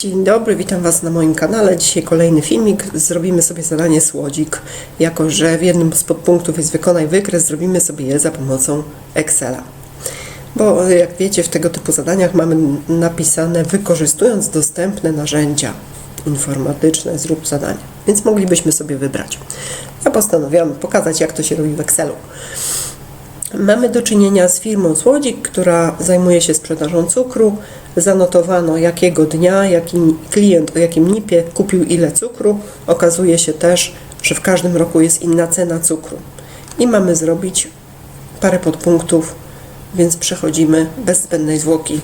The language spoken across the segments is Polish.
Dzień dobry, witam Was na moim kanale. Dzisiaj kolejny filmik. Zrobimy sobie zadanie słodzik. Jako, że w jednym z podpunktów jest wykonaj wykres, zrobimy sobie je za pomocą Excela. Bo jak wiecie, w tego typu zadaniach mamy napisane wykorzystując dostępne narzędzia informatyczne zrób zadanie. Więc moglibyśmy sobie wybrać. Ja postanowiłam pokazać, jak to się robi w Excelu. Mamy do czynienia z firmą Słodzik, która zajmuje się sprzedażą cukru. Zanotowano jakiego dnia, jaki klient o jakim nipie kupił ile cukru. Okazuje się też, że w każdym roku jest inna cena cukru. I mamy zrobić parę podpunktów, więc przechodzimy bez zbędnej zwłoki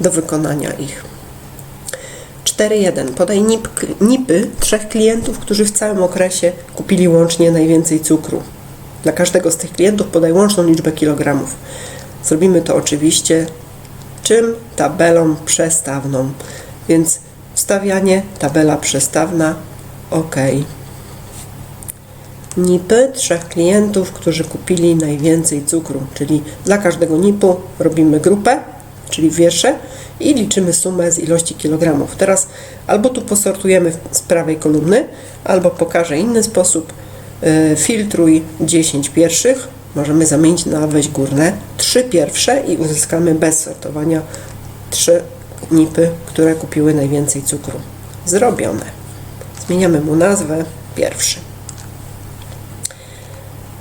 do wykonania ich. 4.1. Podaj NIP, NIPy trzech klientów, którzy w całym okresie kupili łącznie najwięcej cukru. Dla każdego z tych klientów podaj łączną liczbę kilogramów. Zrobimy to oczywiście czym? Tabelą przestawną. Więc wstawianie, tabela przestawna, OK. NIPy trzech klientów, którzy kupili najwięcej cukru, czyli dla każdego NIP-u robimy grupę, czyli wiersze i liczymy sumę z ilości kilogramów. Teraz albo tu posortujemy z prawej kolumny, albo pokażę inny sposób. Yy, Filtruj 10 pierwszych, możemy zamienić na weź górne 3 pierwsze i uzyskamy bez sortowania 3 nipy, które kupiły najwięcej cukru. Zrobione. Zmieniamy mu nazwę pierwszy.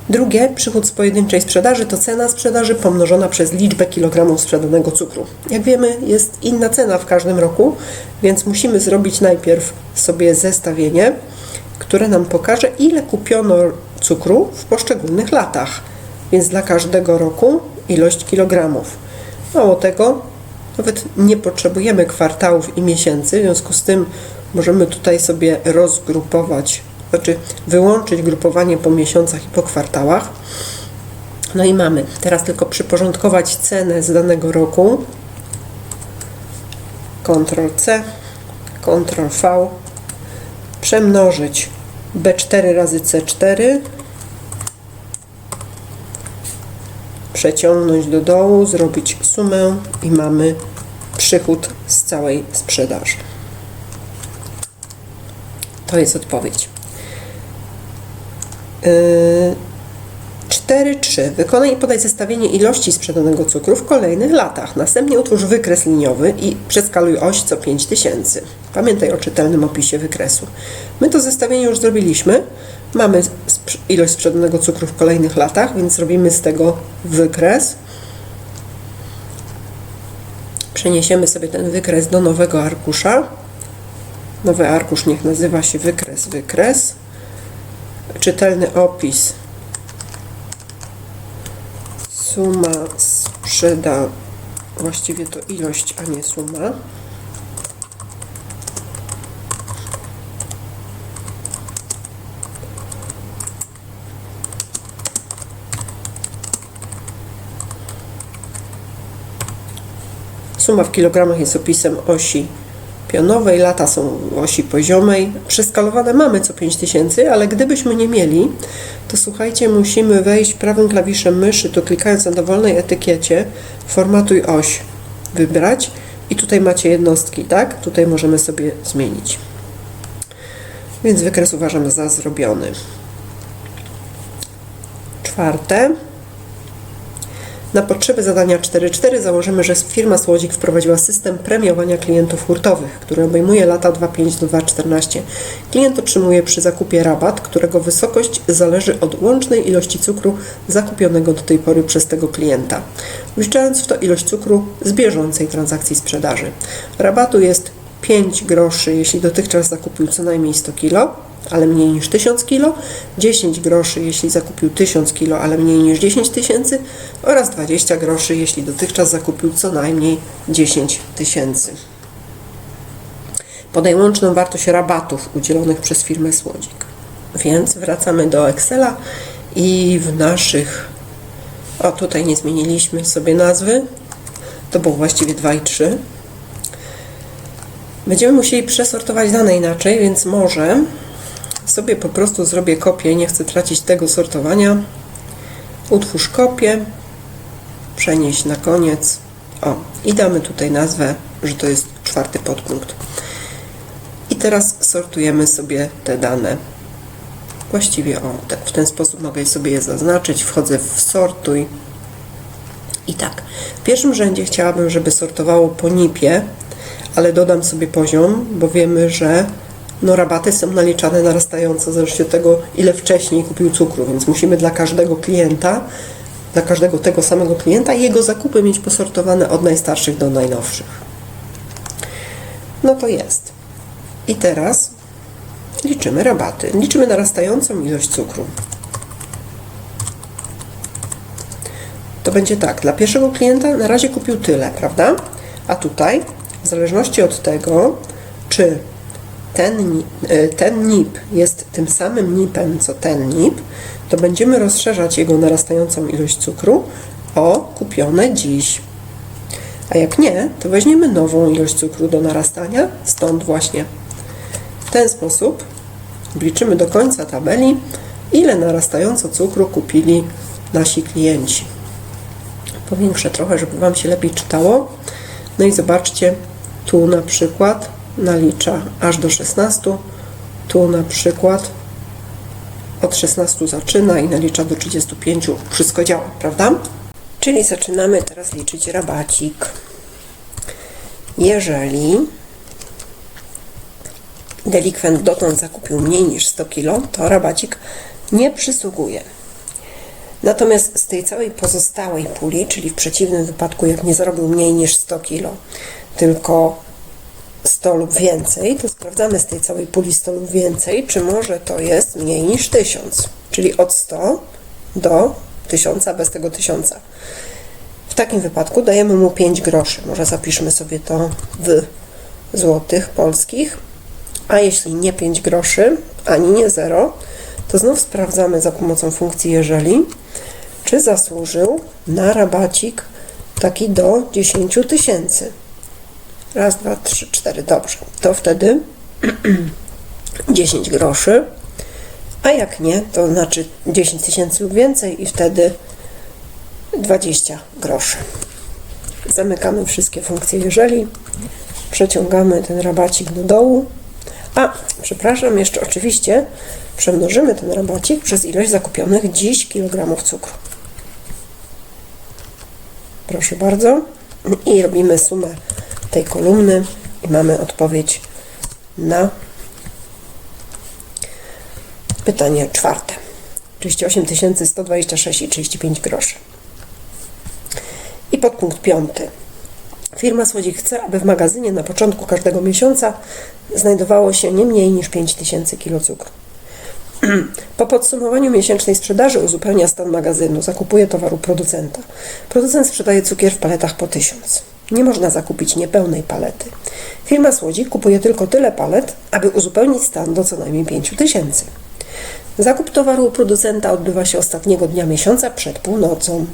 Drugie, przychód z pojedynczej sprzedaży to cena sprzedaży pomnożona przez liczbę kilogramów sprzedanego cukru. Jak wiemy, jest inna cena w każdym roku, więc musimy zrobić najpierw sobie zestawienie, które nam pokaże, ile kupiono cukru w poszczególnych latach. Więc dla każdego roku ilość kilogramów. Mało tego, nawet nie potrzebujemy kwartałów i miesięcy, w związku z tym możemy tutaj sobie rozgrupować znaczy wyłączyć grupowanie po miesiącach i po kwartałach. No i mamy teraz tylko przyporządkować cenę z danego roku. Ctrl C, Ctrl V, przemnożyć B4 razy C4, przeciągnąć do dołu, zrobić sumę i mamy przychód z całej sprzedaży. To jest odpowiedź. 4.3. Wykonaj i podaj zestawienie ilości sprzedanego cukru w kolejnych latach. Następnie utwórz wykres liniowy i przeskaluj oś co 5000. Pamiętaj o czytelnym opisie wykresu. My to zestawienie już zrobiliśmy. Mamy ilość sprzedanego cukru w kolejnych latach, więc zrobimy z tego wykres. Przeniesiemy sobie ten wykres do nowego arkusza. Nowy arkusz niech nazywa się wykres, wykres czytelny opis. Suma sprzeda, właściwie to ilość, a nie suma. Suma w kilogramach jest opisem osi pionowej, lata są osi poziomej. Przeskalowane mamy co 5000, ale gdybyśmy nie mieli, to słuchajcie, musimy wejść prawym klawiszem myszy, to klikając na dowolnej etykiecie, formatuj oś, wybrać i tutaj macie jednostki, tak? Tutaj możemy sobie zmienić. Więc wykres uważam za zrobiony. Czwarte. Na potrzeby zadania 4.4 założymy, że firma Słodzik wprowadziła system premiowania klientów hurtowych, który obejmuje lata 2.5 do 2.14. Klient otrzymuje przy zakupie rabat, którego wysokość zależy od łącznej ilości cukru zakupionego do tej pory przez tego klienta, wliczając w to ilość cukru z bieżącej transakcji sprzedaży. Rabatu jest 5 groszy, jeśli dotychczas zakupił co najmniej 100 kg, ale mniej niż 1000 kg, 10 groszy, jeśli zakupił 1000 kg, ale mniej niż 10 tysięcy oraz 20 groszy, jeśli dotychczas zakupił co najmniej 10 tysięcy. Podaj łączną wartość rabatów udzielonych przez firmę Słodzik. Więc wracamy do Excela i w naszych o tutaj nie zmieniliśmy sobie nazwy to było właściwie 2 i 3 Będziemy musieli przesortować dane inaczej, więc może sobie po prostu zrobię kopię, nie chcę tracić tego sortowania. Utwórz kopię, przenieść na koniec. O, i damy tutaj nazwę, że to jest czwarty podpunkt. teraz sortujemy sobie te dane. Właściwie o, tak, w ten sposób mogę sobie je zaznaczyć. Wchodzę w sortuj. I tak, w pierwszym rzędzie chciałabym, żeby sortowało po NIP-ie, ale dodam sobie poziom, bo wiemy, że no, rabaty są naliczane narastająco, w zależności od tego, ile wcześniej kupił cukru, więc musimy dla każdego klienta, dla każdego tego samego klienta, jego zakupy mieć posortowane od najstarszych do najnowszych. No to jest. I teraz liczymy rabaty. Liczymy narastającą ilość cukru. To będzie tak, dla pierwszego klienta na razie kupił tyle, prawda? A tutaj, w zależności od tego, czy ten, e, ten NIP jest tym samym NIP-em, co ten NIP, to będziemy rozszerzać jego narastającą ilość cukru o kupione dziś. A jak nie, to weźmiemy nową ilość cukru do narastania, stąd właśnie. W ten sposób obliczymy do końca tabeli, ile narastająco cukru kupili nasi klienci. Powiększę trochę, żeby Wam się lepiej czytało. No i zobaczcie, tu na przykład nalicza aż do 16, tu na przykład od 16 zaczyna i nalicza do 35. Wszystko działa, prawda? Czyli zaczynamy teraz liczyć rabacik. Jeżeli delikwent dotąd zakupił mniej niż 100 kg, to rabacik nie przysługuje. Natomiast z tej całej pozostałej puli, czyli w przeciwnym wypadku, jak nie zarobił mniej niż 100 kg, tylko 100 lub więcej, to sprawdzamy z tej całej puli 100 lub więcej, czy może to jest mniej niż 1000, czyli od 100 do 1000 bez tego 1000. W takim wypadku dajemy mu 5 groszy. Może zapiszmy sobie to w złotych polskich. A jeśli nie 5 groszy, ani nie 0, to znów sprawdzamy za pomocą funkcji jeżeli, czy zasłużył na rabacik taki do 10 tysięcy. Raz, dwa, trzy, cztery. Dobrze. To wtedy 10 groszy. A jak nie, to znaczy 10 tysięcy lub więcej i wtedy 20 groszy. Zamykamy wszystkie funkcje jeżeli. Przeciągamy ten rabacik do dołu. A, przepraszam, jeszcze oczywiście przemnożymy ten rabacik przez ilość zakupionych dziś kilogramów cukru. Proszę bardzo. I robimy sumę tej kolumny i mamy odpowiedź na pytanie czwarte. 38 126 i 35 groszy. I podpunkt piąty. Firma Słodzik chce, aby w magazynie na początku każdego miesiąca znajdowało się nie mniej niż 5000 kg cukru. Po podsumowaniu miesięcznej sprzedaży uzupełnia stan magazynu, zakupuje towaru producenta. Producent sprzedaje cukier w paletach po 1000. Nie można zakupić niepełnej palety. Firma Słodzik kupuje tylko tyle palet, aby uzupełnić stan do co najmniej 5000. Zakup towaru u producenta odbywa się ostatniego dnia miesiąca przed północą.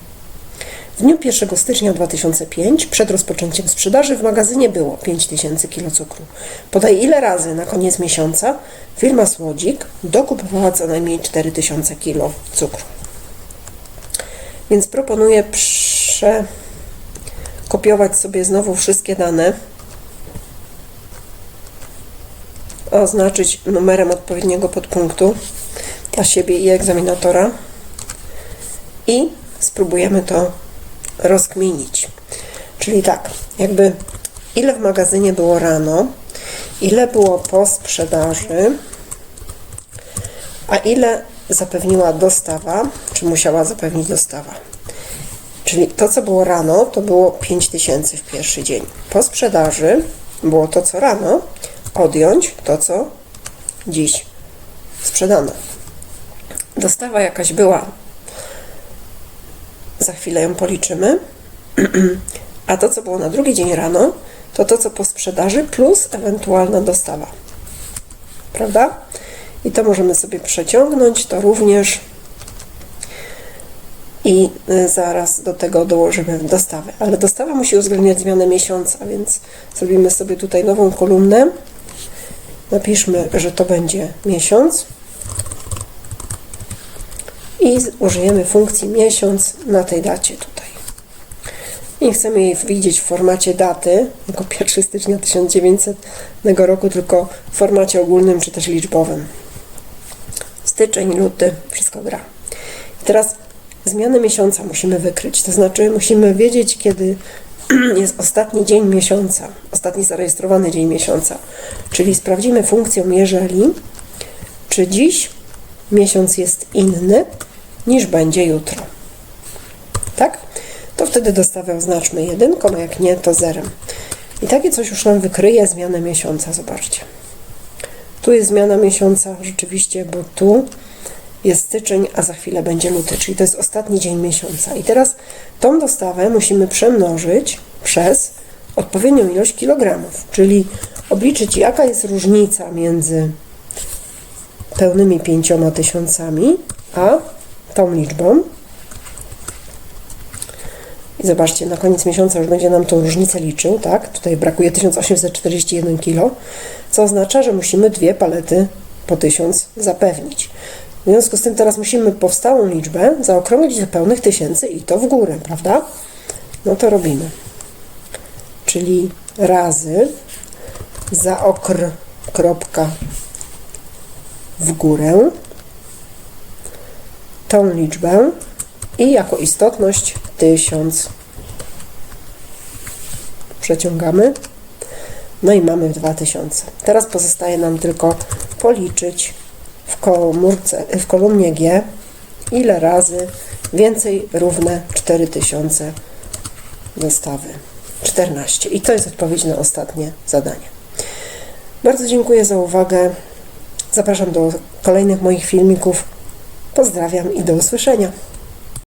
W dniu 1 stycznia 2005 przed rozpoczęciem sprzedaży w magazynie było 5000 kg cukru. Podaj ile razy na koniec miesiąca firma Słodzik dokupowała co najmniej 4000 kg cukru. Więc proponuję przekopiować sobie znowu wszystkie dane, oznaczyć numerem odpowiedniego podpunktu dla siebie i egzaminatora i spróbujemy to rozkminić. Czyli tak, jakby ile w magazynie było rano, ile było po sprzedaży, a ile zapewniła dostawa, czy musiała zapewnić dostawa. Czyli to, co było rano, to było 5000 w pierwszy dzień. Po sprzedaży było to, co rano, odjąć to, co dziś sprzedano. Dostawa jakaś była za chwilę ją policzymy. A to, co było na drugi dzień rano, to to, co po sprzedaży, plus ewentualna dostawa. Prawda? I to możemy sobie przeciągnąć, to również. I y, zaraz do tego dołożymy dostawę. Ale dostawa musi uwzględniać zmianę miesiąca, więc zrobimy sobie tutaj nową kolumnę. Napiszmy, że to będzie miesiąc i użyjemy funkcji miesiąc na tej dacie tutaj. i chcemy jej widzieć w formacie daty, jako 1 stycznia 1900 roku, tylko w formacie ogólnym czy też liczbowym. Styczeń, luty, wszystko gra. I teraz zmianę miesiąca musimy wykryć, to znaczy musimy wiedzieć, kiedy jest ostatni dzień miesiąca, ostatni zarejestrowany dzień miesiąca. Czyli sprawdzimy funkcją jeżeli, czy dziś miesiąc jest inny niż będzie jutro. Tak? To wtedy dostawę oznaczmy jedynką, a jak nie, to zerem. I takie coś już nam wykryje zmianę miesiąca, zobaczcie. Tu jest zmiana miesiąca rzeczywiście, bo tu jest styczeń, a za chwilę będzie luty, czyli to jest ostatni dzień miesiąca. I teraz tą dostawę musimy przemnożyć przez odpowiednią ilość kilogramów, czyli obliczyć jaka jest różnica między pełnymi pięcioma tysiącami, a tą liczbą. I zobaczcie, na koniec miesiąca już będzie nam tą różnicę liczył, tak? Tutaj brakuje 1841 kg, co oznacza, że musimy dwie palety po 1000 zapewnić. W związku z tym teraz musimy powstałą liczbę zaokrąglić do pełnych tysięcy i to w górę, prawda? No to robimy. Czyli razy zaokr kropka w górę tą liczbę i jako istotność 1000 przeciągamy no i mamy 2000 teraz pozostaje nam tylko policzyć komórce, w kolumnie G ile razy więcej równe 4000 dostawy 14 i to jest odpowiedź na ostatnie zadanie bardzo dziękuję za uwagę Zapraszam do kolejnych moich filmików. Pozdrawiam i do usłyszenia.